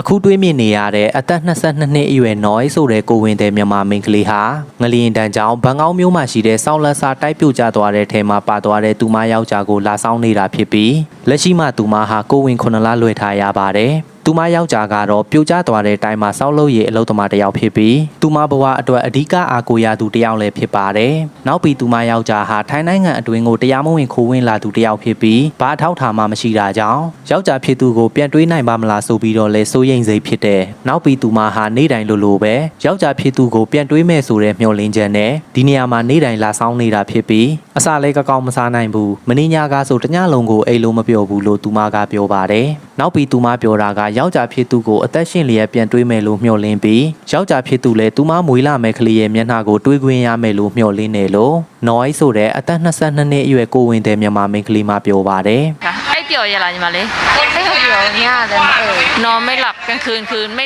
အခုတွေးမြင်နေရတဲ့အသက်22နှစ်အရွယ်နော်ဆိုတဲ့ကိုဝင်တဲ့မြန်မာမိန်းကလေးဟာငလျင်တန်းကြောင့်ဘန်ကောက်မြို့မှာရှိတဲ့ဆောက်လက်စာတိုက်ပြိုကျသွားတဲ့ထဲမှာပါသွားတဲ့သူမယောက်ျားကိုလာဆောင်နေတာဖြစ်ပြီးလက်ရှိမှာသူမဟာကိုဝင်9လလွှဲထားရပါတယ် သူမယောက်ျားကတော့ပြိုကျသွားတဲ့တိုင်းမှာစောက်လို့ရအလုပ်သမားတစ်ယောက်ဖြစ်ပြီးသူမဘဝအတွက်အဓိကအားကိုးရသူတစ်ယောက်လည်းဖြစ်ပါတယ်။နောက်ပြီးသူမယောက်ျားဟာထိုင်းနိုင်ငံအတွင်းကိုတရားမဝင်ခိုးဝင်လာသူတစ်ယောက်ဖြစ်ပြီးဘာအထောက်အထားမှမရှိတာကြောင့်ယောက်ျားဖြစ်သူကိုပြန်တွေးနိုင်ပါမလားဆိုပြီးတော့လဲစိုးရိမ်စိတ်ဖြစ်တယ်။နောက်ပြီးသူမဟာနေ့တိုင်းလိုလိုပဲယောက်ျားဖြစ်သူကိုပြန်တွေးမဲ့ဆိုတဲ့မျှော်လင့်ချက်နဲ့ဒီနေရာမှာနေ့တိုင်းလာဆောင်နေတာဖြစ်ပြီးအစာလဲကကောင်းမစားနိုင်ဘူး။မင်းညာကဆိုတညလုံးကိုအိမ်လုံးမပြောဘူးလို့သူမကပြောပါတယ်။ နောက်ပြီးသူမပြောတာကယောက်ျားဖြစ်သူကိုအသက်ရှင်လျက်ပြန်တွေးမယ်လို့မျှော်လင့်ပြီးယောက်ျားဖြစ်သူလည်းသူမမွေးလာမဲ့ကလေးရဲ့မျက်နှာကိုတွေးခွင့်ရမယ်လို့မျှော်လင့်တယ်လို့နော်အိဆိုတဲ့အသက်22နှစ်အရွယ်ကိုဝင်တဲ့မြန်မာမိန်းကလေးမပြောပါတယ် ค่ะไอ้เปี่ยวอย่าละညီမလေး အဲ့လိုပြောညရတယ်မအေး นอนไม่หลับกลางคืนคืนไม่